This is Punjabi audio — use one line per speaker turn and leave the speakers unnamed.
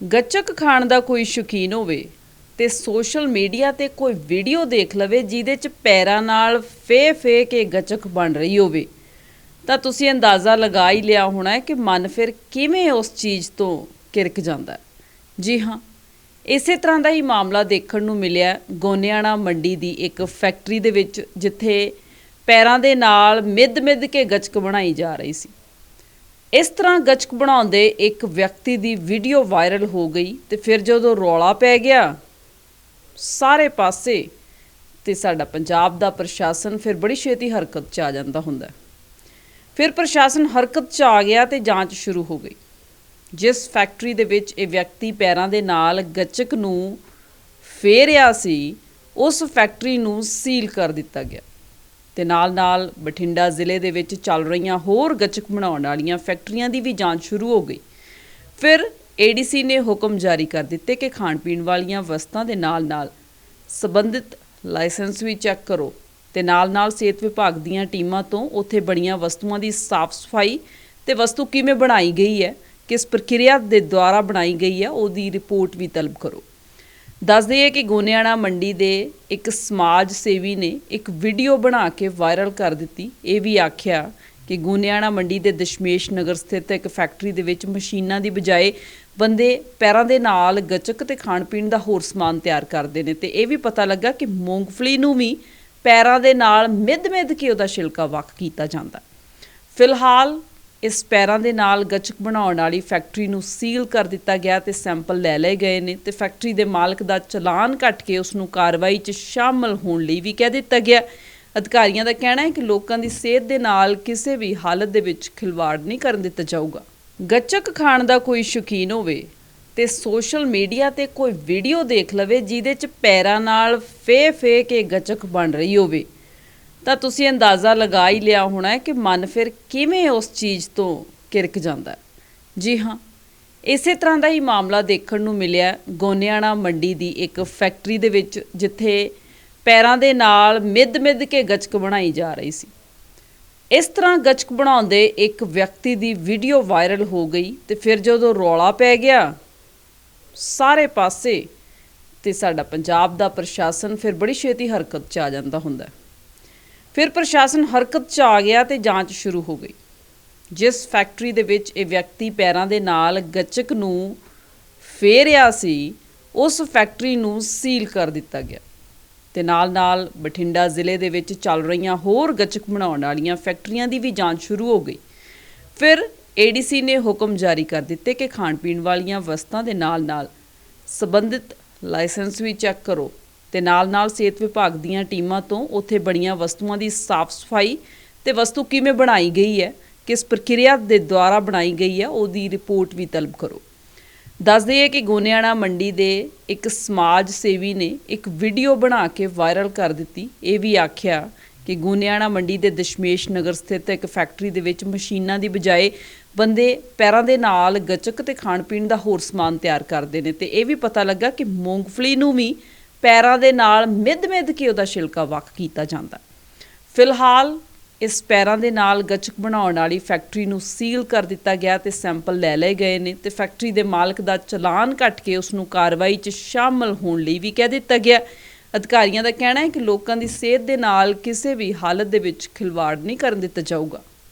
ਗੱਚਕ ਖਾਣ ਦਾ ਕੋਈ ਸ਼ੌਕੀਨ ਹੋਵੇ ਤੇ ਸੋਸ਼ਲ ਮੀਡੀਆ ਤੇ ਕੋਈ ਵੀਡੀਓ ਦੇਖ ਲਵੇ ਜਿਹਦੇ ਚ ਪੈਰਾਂ ਨਾਲ ਫੇ ਫੇ ਕੇ ਗੱਚਕ ਬਣ ਰਹੀ ਹੋਵੇ। ਤਾਂ ਤੁਸੀਂ ਅੰਦਾਜ਼ਾ ਲਗਾ ਹੀ ਲਿਆ ਹੋਣਾ ਹੈ ਕਿ ਮਨ ਫਿਰ ਕਿਵੇਂ ਉਸ ਚੀਜ਼ ਤੋਂ ਕਿਰਕ ਜਾਂਦਾ ਜੀ ਹਾਂ, ਇਸੇ ਤਰ੍ਹਾਂ ਦਾ ਹੀ ਮਾਮਲਾ ਦੇਖਣ ਨੂੰ ਮਿਲਿਆ ਗੋਨਿਆਣਾ ਮੰਡੀ ਦੀ ਇੱਕ ਫੈਕਟਰੀ ਦੇ ਵਿੱਚ, ਜਿੱਥੇ ਪੈਰਾਂ ਦੇ ਨਾਲ ਮਿੱਧ-ਮਿੱਧ ਕੇ ਗੱਚਕ ਬਣਾਈ ਜਾ ਰਹੀ ਸੀ। ਇਸ ਤਰ੍ਹਾਂ ਗੱਚਕ ਬਣਾਉਂਦੇ ਇੱਕ ਵਿਅਕਤੀ ਦੀ ਵੀਡੀਓ ਵਾਇਰਲ ਹੋ ਗਈ ਤੇ ਫਿਰ ਜਦੋਂ ਰੌਲਾ ਪੈ ਗਿਆ, ਸਾਰੇ ਪਾਸੇ ਤੇ ਸਾਡਾ ਪੰਜਾਬ ਦਾ ਪ੍ਰਸ਼ਾਸਨ ਫਿਰ ਬੜੀ ਛੇਤੀ ਹਰਕਤ 'ਚ ਆ ਜਾਂਦਾ ਹੁੰਦਾ ਫਿਰ ਪ੍ਰਸ਼ਾਸਨ ਹਰਕਤ 'ਚ ਆ ਗਿਆ ਤੇ ਜਾਂਚ ਸ਼ੁਰੂ ਹੋ ਗਈ। ਜਿਸ ਫੈਕਟਰੀ ਦੇ ਵਿੱਚ ਇਹ ਵਿਅਕਤੀ ਪੈਰਾਂ ਦੇ ਨਾਲ ਗੱਚਕ ਨੂੰ ਫੇਰਿਆ ਸੀ, ਉਸ ਫੈਕਟਰੀ ਨੂੰ ਸੀਲ ਕਰ ਦਿੱਤਾ ਗਿਆ। ਤੇ ਨਾਲ-ਨਾਲ ਬਠਿੰਡਾ ਜ਼ਿਲ੍ਹੇ ਦੇ ਵਿੱਚ ਚੱਲ ਰਹੀਆਂ ਹੋਰ ਗੱਚਕ ਬਣਾਉਣ ਵਾਲੀਆਂ ਫੈਕਟਰੀਆਂ ਦੀ ਵੀ ਜਾਂਚ ਸ਼ੁਰੂ ਹੋ ਗਈ। ਫਿਰ ਏਡੀਸੀ ਨੇ ਹੁਕਮ ਜਾਰੀ ਕਰ ਦਿੱਤੇ ਕਿ ਖਾਣ ਪੀਣ ਵਾਲੀਆਂ ਵਸਤਾਂ ਦੇ ਨਾਲ-ਨਾਲ ਸੰਬੰਧਿਤ ਲਾਇਸੈਂਸ ਵੀ ਚੈੱਕ ਕਰੋ ਤੇ ਨਾਲ-ਨਾਲ ਸਿਹਤ ਵਿਭਾਗ ਦੀਆਂ ਟੀਮਾਂ ਤੋਂ ਉੱਥੇ ਬਣੀਆਂ ਵਸਤੂਆਂ ਦੀ ਸਾਫ਼ ਸਫ਼ਾਈ ਤੇ ਵਸਤੂ ਕਿਵੇਂ ਬਣਾਈ ਗਈ ਹੈ, ਕਿਸ ਪ੍ਰਕਿਰਿਆ ਦੇ ਦੁਆਰਾ ਬਣਾਈ ਗਈ ਹੈ, ਉਹਦੀ ਰਿਪੋਰਟ ਵੀ ਤਲਬ ਕਰੋ। ਦੱਸ ਦਈਏ ਕਿ ਗੋਨਿਆਣਾ ਮੰਡੀ ਦੇ ਇੱਕ ਸਮਾਜ ਸੇਵੀ ਨੇ ਇੱਕ ਵੀਡੀਓ ਬਣਾ ਕੇ ਵਾਇਰਲ ਕਰ ਦਿੱਤੀ। ਇਹ ਵੀ ਆਖਿਆ ਕਿ ਗੋਨਿਆਣਾ ਮੰਡੀ ਦੇ ਦਸ਼ਮੇਸ਼ ਨਗਰ ਸਥਿਤ ਇੱਕ ਫੈਕਟਰੀ ਦੇ ਵਿੱਚ ਮਸ਼ੀਨਾਂ ਦੀ ਬਜਾਏ ਬੰਦੇ ਪੈਰਾਂ ਦੇ ਨਾਲ ਗੱਚਕ ਤੇ ਖਾਣ ਪੀਣ ਦਾ ਹੋਰ ਸਮਾਨ ਤਿਆਰ ਕਰਦੇ ਨੇ। ਤੇ ਇਹ ਵੀ ਪਤਾ ਲੱਗਾ ਕਿ ਮੂੰਗਫਲੀ ਨੂੰ ਵੀ ਪੈਰਾਂ ਦੇ ਨਾਲ ਮਿੱਧ-ਮਿੱਧ ਕੇ ਉਹਦਾ ਛਿਲਕਾ ਵੱਖ ਕੀਤਾ ਜਾਂਦਾ। ਫਿਲਹਾਲ ਇਸ ਪੈਰਾਂ ਦੇ ਨਾਲ ਗੱਚਕ ਬਣਾਉਣ ਵਾਲੀ ਫੈਕਟਰੀ ਨੂੰ ਸੀਲ ਕਰ ਦਿੱਤਾ ਗਿਆ ਤੇ ਸੈਂਪਲ ਲੈ ਲਏ ਗਏ ਨੇ ਤੇ ਫੈਕਟਰੀ ਦੇ ਮਾਲਕ ਦਾ ਚਲਾਨ ਕੱਟ ਕੇ ਉਸ ਨੂੰ ਕਾਰਵਾਈ 'ਚ ਸ਼ਾਮਲ ਹੋਣ ਲਈ ਵੀ ਕਹਿ ਦਿੱਤਾ ਗਿਆ। ਅਧਿਕਾਰੀਆਂ ਦਾ ਕਹਿਣਾ ਹੈ ਕਿ ਲੋਕਾਂ ਦੀ ਸਿਹਤ ਦੇ ਨਾਲ ਕਿਸੇ ਵੀ ਹਾਲਤ ਦੇ ਵਿੱਚ ਖਿਲਵਾੜ ਨਹੀਂ ਕਰਨ ਦਿੱਤਾ ਜਾਊਗਾ। ਗੱਚਕ ਖਾਣ ਦਾ ਕੋਈ ਸ਼ੌਕੀਨ ਹੋਵੇ ਤੇ ਸੋਸ਼ਲ ਮੀਡੀਆ ਤੇ ਕੋਈ ਵੀਡੀਓ ਦੇਖ ਲਵੇ ਜਿਹਦੇ 'ਚ ਪੈਰਾਂ ਨਾਲ ਫੇ ਫੇ ਕੇ ਗੱਚਕ ਬਣ ਰਹੀ ਹੋਵੇ। ਤਾਂ ਤੁਸੀਂ ਅੰਦਾਜ਼ਾ ਲਗਾ ਹੀ ਲਿਆ ਹੋਣਾ ਹੈ ਕਿ ਮਨ ਫਿਰ ਕਿਵੇਂ ਉਸ ਚੀਜ਼ ਤੋਂ ਕਿਰਕ ਜਾਂਦਾ ਹੈ। ਜੀ ਹਾਂ, ਇਸੇ ਤਰ੍ਹਾਂ ਦਾ ਹੀ ਮਾਮਲਾ ਦੇਖਣ ਨੂੰ ਮਿਲਿਆ ਗੋਨਿਆਣਾ ਮੰਡੀ ਦੀ ਇੱਕ ਫੈਕਟਰੀ ਦੇ ਵਿੱਚ, ਜਿੱਥੇ ਪੈਰਾਂ ਦੇ ਨਾਲ ਮਿੱਧ-ਮਿੱਧ ਕੇ ਗੱਚਕ ਬਣਾਈ ਜਾ ਰਹੀ ਸੀ। ਇਸ ਤਰ੍ਹਾਂ ਗੱਚਕ ਬਣਾਉਂਦੇ ਇੱਕ ਵਿਅਕਤੀ ਦੀ ਵੀਡੀਓ ਵਾਇਰਲ ਹੋ ਗਈ ਤੇ ਫਿਰ ਜਦੋਂ ਰੌਲਾ ਪੈ ਗਿਆ, ਸਾਰੇ ਪਾਸੇ ਤੇ ਸਾਡਾ ਪੰਜਾਬ ਦਾ ਪ੍ਰਸ਼ਾਸਨ ਫਿਰ ਬੜੀ ਛੇਤੀ ਹਰਕਤ 'ਚ ਆ ਜਾਂਦਾ ਹੁੰਦਾ ਫਿਰ ਪ੍ਰਸ਼ਾਸਨ ਹਰਕਤ 'ਚ ਆ ਗਿਆ ਤੇ ਜਾਂਚ ਸ਼ੁਰੂ ਹੋ ਗਈ। ਜਿਸ ਫੈਕਟਰੀ ਦੇ ਵਿੱਚ ਇਹ ਵਿਅਕਤੀ ਪੈਰਾਂ ਦੇ ਨਾਲ ਗੱਚਕ ਨੂੰ ਫੇਰਿਆ ਸੀ, ਉਸ ਫੈਕਟਰੀ ਨੂੰ ਸੀਲ ਕਰ ਦਿੱਤਾ ਗਿਆ ਤੇ ਨਾਲ-ਨਾਲ ਬਠਿੰਡਾ ਜ਼ਿਲ੍ਹੇ ਦੇ ਵਿੱਚ ਚੱਲ ਰਹੀਆਂ ਹੋਰ ਗੱਚਕ ਬਣਾਉਣ ਵਾਲੀਆਂ ਫੈਕਟਰੀਆਂ ਦੀ ਵੀ ਜਾਂਚ ਸ਼ੁਰੂ ਹੋ ਗਈ। ਫਿਰ ਏਡੀਸੀ ਨੇ ਹੁਕਮ ਜਾਰੀ ਕਰ ਦਿੱਤੇ ਕਿ ਖਾਣ ਪੀਣ ਵਾਲੀਆਂ ਵਸਤਾਂ ਦੇ ਨਾਲ-ਨਾਲ ਸੰਬੰਧਿਤ ਲਾਇਸੈਂਸ ਵੀ ਚੈੱਕ ਕਰੋ। ਤੇ ਨਾਲ-ਨਾਲ ਸਿਹਤ ਵਿਭਾਗ ਦੀਆਂ ਟੀਮਾਂ ਤੋਂ ਉੱਥੇ ਬਣੀਆਂ ਵਸਤੂਆਂ ਦੀ ਸਾਫ਼ ਸਫ਼ਾਈ ਤੇ ਵਸਤੂ ਕਿਵੇਂ ਬਣਾਈ ਗਈ ਹੈ, ਕਿਸ ਪ੍ਰਕਿਰਿਆ ਦੇ ਦੁਆਰਾ ਬਣਾਈ ਗਈ ਹੈ, ਉਹਦੀ ਰਿਪੋਰਟ ਵੀ ਤਲਬ ਕਰੋ। ਦੱਸ ਦਈਏ ਕਿ ਗੋਨਿਆਣਾ ਮੰਡੀ ਦੇ ਇੱਕ ਸਮਾਜ ਸੇਵੀ ਨੇ ਇੱਕ ਵੀਡੀਓ ਬਣਾ ਕੇ ਵਾਇਰਲ ਕਰ ਦਿੱਤੀ। ਇਹ ਵੀ ਆਖਿਆ ਕਿ ਗੋਨਿਆਣਾ ਮੰਡੀ ਦੇ ਦਸ਼ਮੇਸ਼ ਨਗਰ ਸਥਿਤ ਇੱਕ ਫੈਕਟਰੀ ਦੇ ਵਿੱਚ ਮਸ਼ੀਨਾਂ ਦੀ ਬਜਾਏ ਬੰਦੇ ਪੈਰਾਂ ਦੇ ਨਾਲ ਗੱਚਕ ਤੇ ਖਾਣ ਪੀਣ ਦਾ ਹੋਰ ਸਮਾਨ ਤਿਆਰ ਕਰਦੇ ਨੇ ਤੇ ਇਹ ਵੀ ਪਤਾ ਲੱਗਾ ਕਿ ਮੂੰਗਫਲੀ ਨੂੰ ਵੀ ਪੈਰਾਂ ਦੇ ਨਾਲ ਮਿੱਧ-ਮਿੱਧ ਕੇ ਉਹਦਾ ਛਿਲਕਾ ਵੱਖ ਕੀਤਾ ਜਾਂਦਾ। ਫਿਲਹਾਲ ਇਸ ਪੈਰਾਂ ਦੇ ਨਾਲ ਗੱਚਕ ਬਣਾਉਣ ਵਾਲੀ ਫੈਕਟਰੀ ਨੂੰ ਸੀਲ ਕਰ ਦਿੱਤਾ ਗਿਆ ਤੇ ਸੈਂਪਲ ਲੈ ਲਏ ਗਏ ਨੇ ਤੇ ਫੈਕਟਰੀ ਦੇ ਮਾਲਕ ਦਾ ਚਲਾਨ ਕੱਟ ਕੇ ਉਸ ਨੂੰ ਕਾਰਵਾਈ 'ਚ ਸ਼ਾਮਲ ਹੋਣ ਲਈ ਵੀ ਕਹਿ ਦਿੱਤਾ ਗਿਆ। ਅਧਿਕਾਰੀਆਂ ਦਾ ਕਹਿਣਾ ਹੈ ਕਿ ਲੋਕਾਂ ਦੀ ਸਿਹਤ ਦੇ ਨਾਲ ਕਿਸੇ ਵੀ ਹਾਲਤ ਦੇ ਵਿੱਚ ਖਿਲਵਾੜ ਨਹੀਂ ਕਰਨ ਦਿੱਤਾ ਜਾਊਗਾ।